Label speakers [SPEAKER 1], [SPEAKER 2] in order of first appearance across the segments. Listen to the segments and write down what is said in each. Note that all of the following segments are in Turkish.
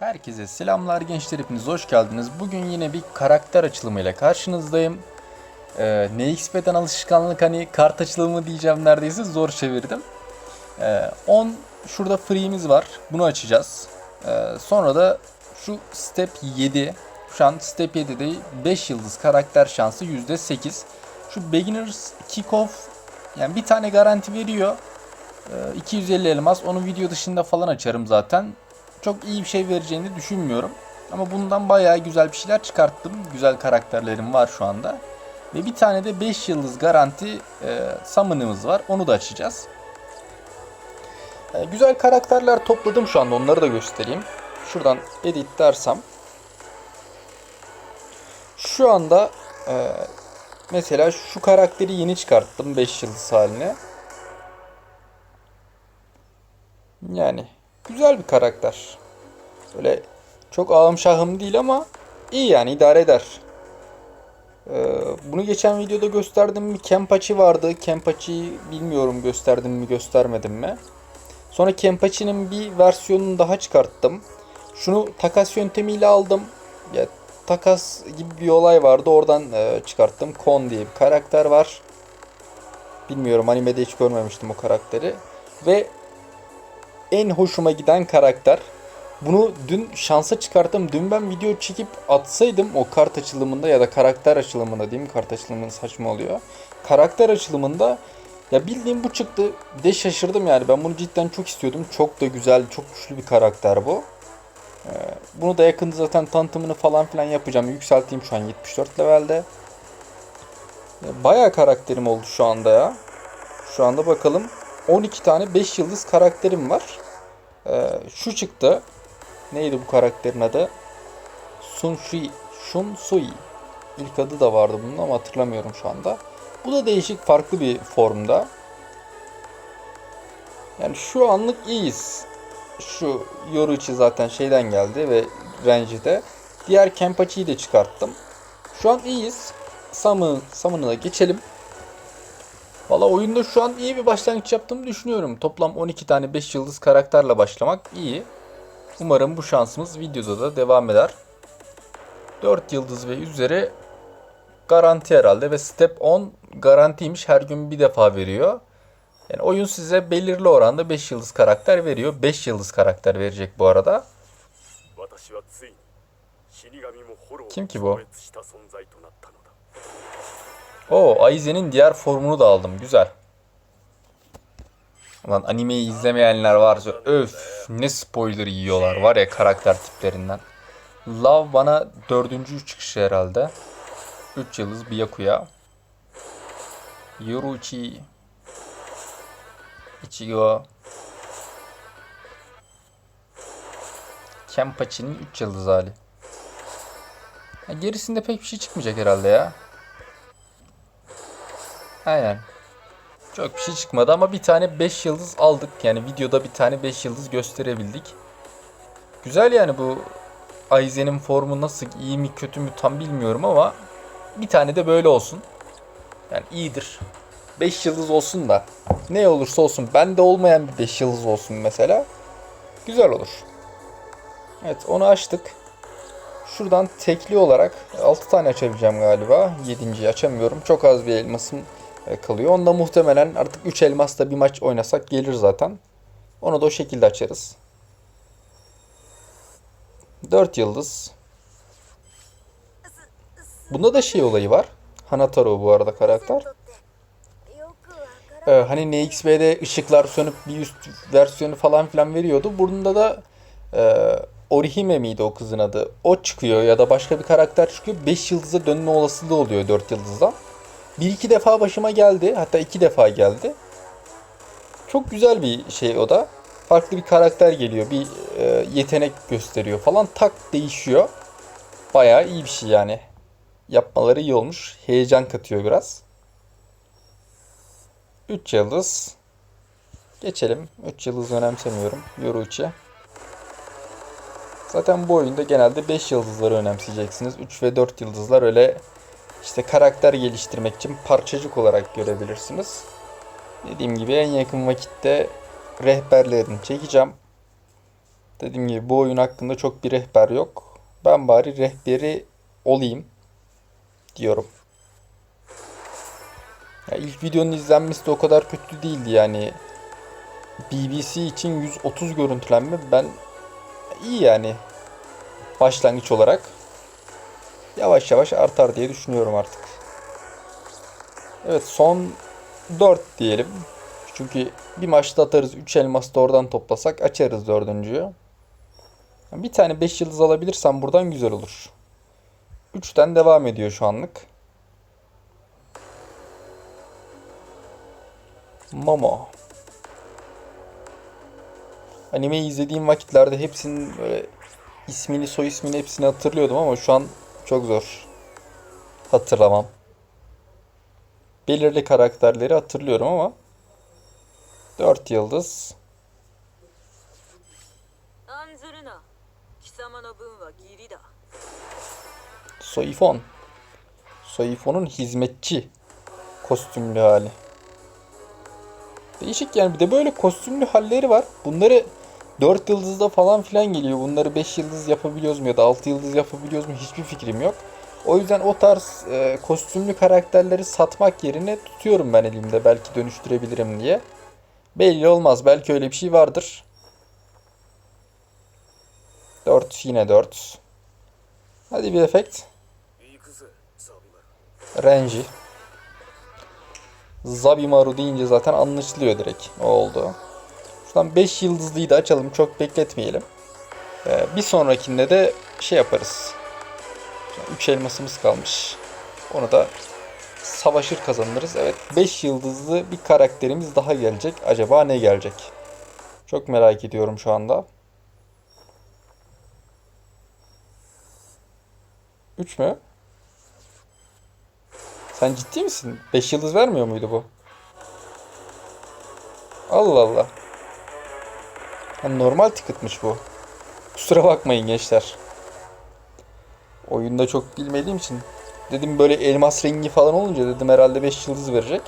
[SPEAKER 1] Herkese selamlar gençler hepiniz hoş geldiniz. Bugün yine bir karakter açılımıyla karşınızdayım. Ee, NXP'den alışkanlık hani kart açılımı diyeceğim neredeyse zor çevirdim. Ee, 10 şurada free'miz var. Bunu açacağız. Ee, sonra da şu step 7. Şu an step 7'de 5 yıldız karakter şansı %8. Şu beginners kickoff yani bir tane garanti veriyor. Ee, 250 elmas. Onu video dışında falan açarım zaten. Çok iyi bir şey vereceğini düşünmüyorum. Ama bundan bayağı güzel bir şeyler çıkarttım. Güzel karakterlerim var şu anda. Ve bir tane de 5 yıldız garanti e, summon'ımız var. Onu da açacağız. E, güzel karakterler topladım şu anda. Onları da göstereyim. Şuradan edit dersem. Şu anda e, mesela şu karakteri yeni çıkarttım 5 yıldız haline. Yani güzel bir karakter. Böyle çok ağım şahım değil ama iyi yani idare eder. Ee, bunu geçen videoda gösterdim bir Kempachi vardı. Kempachi'yi bilmiyorum gösterdim mi göstermedim mi. Sonra Kempachi'nin bir versiyonunu daha çıkarttım. Şunu takas yöntemiyle aldım. Ya, takas gibi bir olay vardı. Oradan e, çıkarttım. Kon diye bir karakter var. Bilmiyorum animede hiç görmemiştim o karakteri. Ve en hoşuma giden karakter. Bunu dün şansa çıkarttım. Dün ben video çekip atsaydım o kart açılımında ya da karakter açılımında mi? Kart açılımında saçma oluyor. Karakter açılımında ya bildiğim bu çıktı. Bir de şaşırdım yani. Ben bunu cidden çok istiyordum. Çok da güzel, çok güçlü bir karakter bu. Ee, bunu da yakında zaten tanıtımını falan filan yapacağım. Yükselteyim şu an 74 levelde. Ya Bayağı karakterim oldu şu anda ya. Şu anda bakalım. 12 tane 5 yıldız karakterim var. Ee, şu çıktı. Neydi bu karakterin adı? Sun Shui. Shun Sui. İlk adı da vardı bunun ama hatırlamıyorum şu anda. Bu da değişik farklı bir formda. Yani şu anlık iyiyiz. Şu Yoruichi zaten şeyden geldi ve Range'de. Diğer Kenpachi'yi de çıkarttım. Şu an iyiyiz. Sam'ı, Sam'ını da geçelim. Valla oyunda şu an iyi bir başlangıç yaptığımı düşünüyorum. Toplam 12 tane 5 yıldız karakterle başlamak iyi. Umarım bu şansımız videoda da devam eder. 4 yıldız ve üzeri garanti herhalde ve step 10 garantiymiş her gün bir defa veriyor. Yani oyun size belirli oranda 5 yıldız karakter veriyor. 5 yıldız karakter verecek bu arada.
[SPEAKER 2] Kim ki bu?
[SPEAKER 1] Oo Aizen'in diğer formunu da aldım. Güzel. Lan animeyi izlemeyenler varsa öf ne spoiler yiyorlar var ya karakter tiplerinden. Love bana dördüncü çıkışı herhalde. 3 yıldız Byakuya. Yoruichi. Ichigo. Kenpachi'nin 3 yıldız hali. Ha, gerisinde pek bir şey çıkmayacak herhalde ya. Aynen. Çok bir şey çıkmadı ama bir tane 5 yıldız aldık. Yani videoda bir tane 5 yıldız gösterebildik. Güzel yani bu Aizen'in formu nasıl iyi mi kötü mü tam bilmiyorum ama bir tane de böyle olsun. Yani iyidir. 5 yıldız olsun da ne olursa olsun bende olmayan bir 5 yıldız olsun mesela. Güzel olur. Evet onu açtık. Şuradan tekli olarak 6 tane açabileceğim galiba. 7.yi açamıyorum. Çok az bir elmasım kalıyor. Onda muhtemelen artık 3 elmasla bir maç oynasak gelir zaten. Onu da o şekilde açarız. 4 yıldız. Bunda da şey olayı var. Hanataro bu arada karakter. Ee, hani NXP'de ışıklar sönüp bir üst versiyonu falan filan veriyordu. Bunda da e, Orihime miydi o kızın adı? O çıkıyor ya da başka bir karakter çıkıyor. 5 yıldıza dönme olasılığı oluyor 4 yıldızdan. Bir iki defa başıma geldi. Hatta iki defa geldi. Çok güzel bir şey o da. Farklı bir karakter geliyor. Bir e, yetenek gösteriyor falan. Tak değişiyor. Bayağı iyi bir şey yani. Yapmaları iyi olmuş. Heyecan katıyor biraz. 3 yıldız. Geçelim. 3 yıldız önemsemiyorum. Yoruichi. Zaten bu oyunda genelde 5 yıldızları önemseyeceksiniz. 3 ve 4 yıldızlar öyle işte karakter geliştirmek için parçacık olarak görebilirsiniz. Dediğim gibi en yakın vakitte rehberlerini çekeceğim. Dediğim gibi bu oyun hakkında çok bir rehber yok. Ben bari rehberi olayım diyorum. Ya ilk videonun izlenmesi de o kadar kötü değildi yani. BBC için 130 görüntülenme ben iyi yani başlangıç olarak. Yavaş yavaş artar diye düşünüyorum artık. Evet son 4 diyelim. Çünkü bir maçta atarız 3 elmas da oradan toplasak açarız dördüncüyü. Bir tane 5 yıldız alabilirsem buradan güzel olur. 3'ten devam ediyor şu anlık. Momo. Animeyi izlediğim vakitlerde hepsinin böyle ismini, soy ismini hepsini hatırlıyordum ama şu an çok zor. Hatırlamam. Belirli karakterleri hatırlıyorum ama 4 yıldız. Soifon. Soifon'un hizmetçi kostümlü hali. Değişik yani bir de böyle kostümlü halleri var. Bunları 4 yıldızda falan filan geliyor. Bunları 5 yıldız yapabiliyoruz mu ya da 6 yıldız yapabiliyoruz mu hiçbir fikrim yok. O yüzden o tarz e, kostümlü karakterleri satmak yerine tutuyorum ben elimde belki dönüştürebilirim diye. Belli olmaz. Belki öyle bir şey vardır. 4 yine 4. Hadi bir efekt. Renji. Zabimaru deyince zaten anlaşılıyor direkt. O oldu. Şuradan 5 yıldızlıyı da açalım. Çok bekletmeyelim. Ee, bir sonrakinde de şey yaparız. 3 elmasımız kalmış. Onu da savaşır kazanırız. Evet 5 yıldızlı bir karakterimiz daha gelecek. Acaba ne gelecek? Çok merak ediyorum şu anda. 3 mü? Sen ciddi misin? 5 yıldız vermiyor muydu bu? Allah Allah. Ha, normal ticket'mış bu. Kusura bakmayın gençler. Oyunda çok bilmediğim için. Dedim böyle elmas rengi falan olunca dedim herhalde 5 yıldız verecek.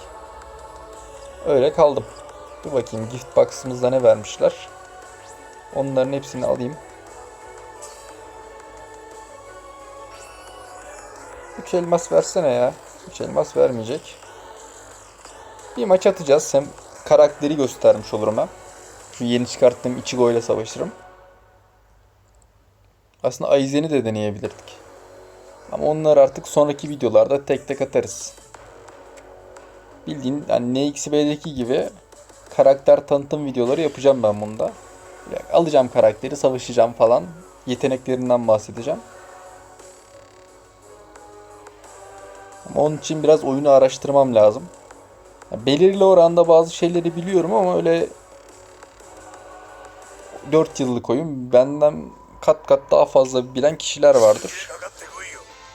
[SPEAKER 1] Öyle kaldım. Dur bakayım gift box'ımızda ne vermişler. Onların hepsini alayım. 3 elmas versene ya. 3 elmas vermeyecek. Bir maç atacağız. Hem karakteri göstermiş olurum hem. Şu yeni çıkarttığım Ichigo ile savaşırım. Aslında Aizen'i de deneyebilirdik. Ama onları artık sonraki videolarda tek tek atarız. Bildiğin yani NXB'deki gibi karakter tanıtım videoları yapacağım ben bunda. Alacağım karakteri, savaşacağım falan. Yeteneklerinden bahsedeceğim. Ama onun için biraz oyunu araştırmam lazım. Belirli oranda bazı şeyleri biliyorum ama öyle 4 yıllık oyun. Benden kat kat daha fazla bilen kişiler vardır.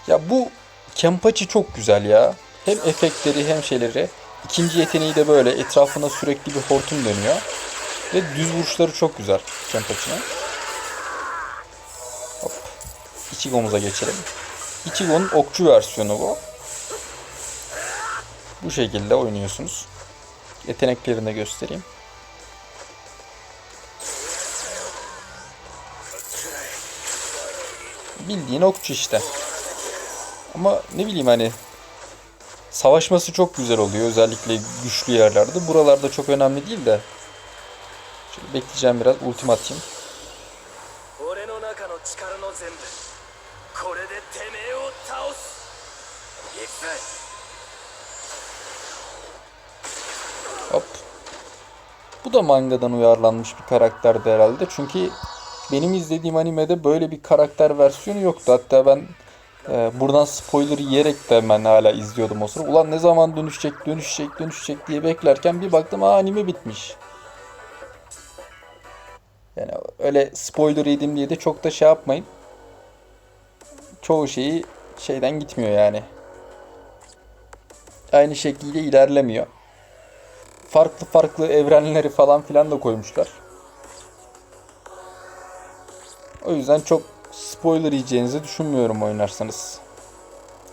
[SPEAKER 1] Ya bu Kempachi çok güzel ya. Hem efektleri hem şeyleri. İkinci yeteneği de böyle. Etrafına sürekli bir hortum dönüyor. Ve düz vuruşları çok güzel Kempachi'nin. Hop. Ichigo'muza geçelim. Ichigo'nun okçu versiyonu bu. Bu şekilde oynuyorsunuz. Yeteneklerini de göstereyim. bildiğin okçu işte. Ama ne bileyim hani savaşması çok güzel oluyor. Özellikle güçlü yerlerde. Buralarda çok önemli değil de. Şöyle bekleyeceğim biraz. Ultim atayım. Hop. Bu da mangadan uyarlanmış bir karakterdi herhalde. Çünkü benim izlediğim animede böyle bir karakter versiyonu yoktu. Hatta ben e, buradan spoiler yiyerek de ben hala izliyordum o sıra. Ulan ne zaman dönüşecek, dönüşecek, dönüşecek diye beklerken bir baktım aa anime bitmiş. Yani öyle spoiler yedim diye de çok da şey yapmayın. Çoğu şeyi şeyden gitmiyor yani. Aynı şekilde ilerlemiyor farklı farklı evrenleri falan filan da koymuşlar. O yüzden çok spoiler yiyeceğinizi düşünmüyorum oynarsanız.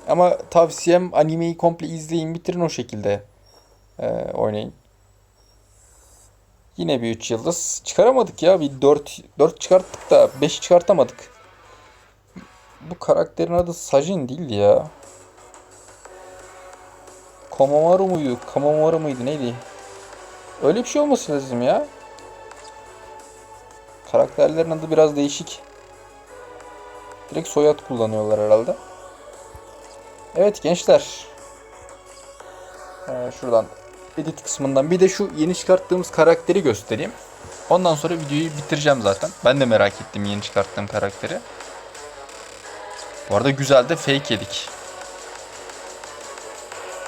[SPEAKER 1] Ama tavsiyem animeyi komple izleyin bitirin o şekilde e, oynayın. Yine bir 3 yıldız. Çıkaramadık ya. Bir 4 4 çıkarttık da 5 çıkartamadık. Bu karakterin adı Sajin değildi ya. Kamamaru muydu? Kamamaru muydu? Neydi? Öyle bir şey olması lazım ya. Karakterlerin adı biraz değişik. Direkt soyad kullanıyorlar herhalde. Evet gençler. Ee, şuradan edit kısmından bir de şu yeni çıkarttığımız karakteri göstereyim. Ondan sonra videoyu bitireceğim zaten. Ben de merak ettim yeni çıkarttığım karakteri. Bu arada güzel de fake yedik.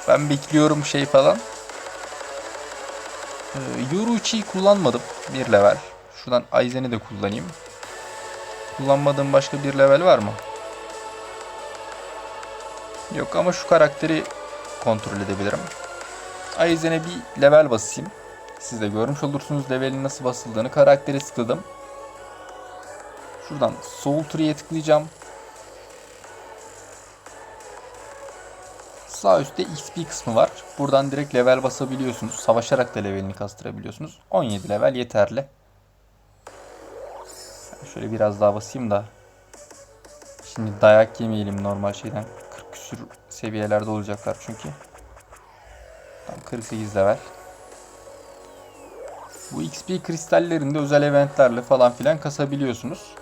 [SPEAKER 1] Ben bekliyorum şey falan. Ee, Yoruichi'yi kullanmadım. Bir level. Şuradan Aizen'i de kullanayım. Kullanmadığım başka bir level var mı? Yok ama şu karakteri kontrol edebilirim. Aizen'e bir level basayım. Siz de görmüş olursunuz levelin nasıl basıldığını. Karakteri tıkladım. Şuradan Soul Tree'ye tıklayacağım. Sağ üstte XP kısmı var. Buradan direkt level basabiliyorsunuz. Savaşarak da levelini kastırabiliyorsunuz. 17 level yeterli. Şöyle biraz daha basayım da. Şimdi dayak yemeyelim normal şeyden. 40 küsür seviyelerde olacaklar çünkü. Tam 48 level. Bu XP kristallerinde özel eventlerle falan filan kasabiliyorsunuz.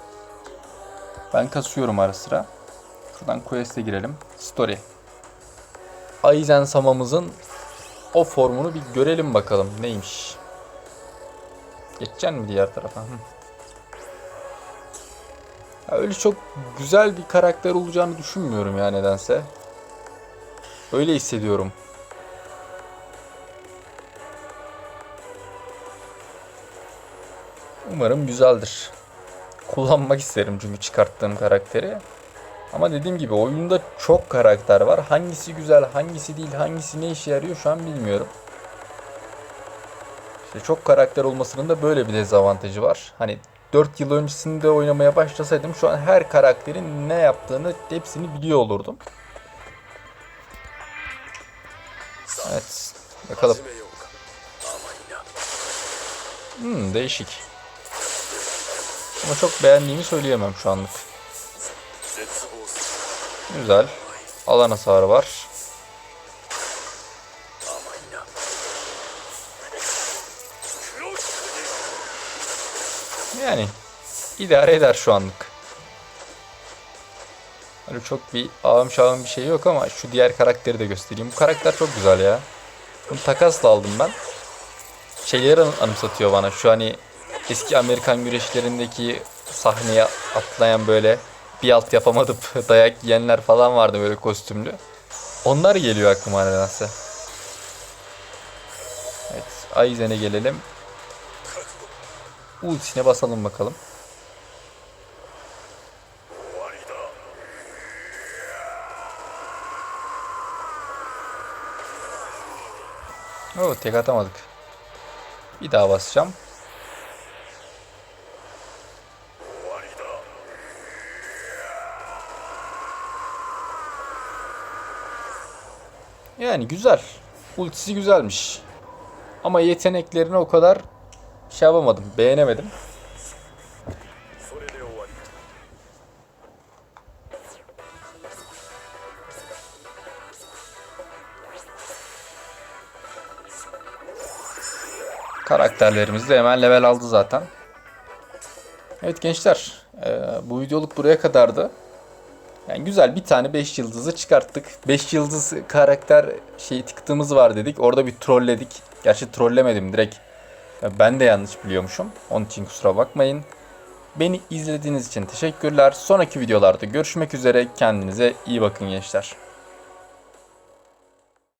[SPEAKER 1] Ben kasıyorum ara sıra. Şuradan quest'e girelim. Story. Aizen Sama'mızın o formunu bir görelim bakalım neymiş. Geçeceksin mi diğer tarafa? Hı. Ya öyle çok güzel bir karakter olacağını düşünmüyorum ya nedense. Öyle hissediyorum. Umarım güzeldir. Kullanmak isterim çünkü çıkarttığım karakteri. Ama dediğim gibi oyunda çok karakter var. Hangisi güzel, hangisi değil, hangisi ne işe yarıyor şu an bilmiyorum. İşte çok karakter olmasının da böyle bir dezavantajı var. Hani 4 yıl öncesinde oynamaya başlasaydım şu an her karakterin ne yaptığını hepsini biliyor olurdum. Evet. Bakalım. Hmm, değişik. Ama çok beğendiğimi söyleyemem şu anlık. Güzel. Alan hasarı var. Yani idare eder şu anlık. Öyle çok bir ağım şağım bir şey yok ama şu diğer karakteri de göstereyim. Bu karakter çok güzel ya. Bunu takasla aldım ben. Şeyleri an- anımsatıyor bana. Şu hani eski Amerikan güreşlerindeki sahneye atlayan böyle bir alt yapamadıp dayak yiyenler falan vardı böyle kostümlü. Onlar geliyor aklıma nedense. Evet, Aizen'e gelelim. Ultisine basalım bakalım. Oo, tek atamadık. Bir daha basacağım. Yani güzel. Ultisi güzelmiş. Ama yeteneklerine o kadar şey yapamadım, beğenemedim. Karakterlerimiz de hemen level aldı zaten. Evet gençler, e, bu videoluk buraya kadardı. Yani güzel bir tane 5 yıldızı çıkarttık. 5 yıldız karakter şey tıktığımız var dedik. Orada bir trolledik. Gerçi trollemedim direkt ya Ben de yanlış biliyormuşum. Onun için kusura bakmayın. Beni izlediğiniz için teşekkürler. Sonraki videolarda görüşmek üzere. Kendinize iyi bakın gençler.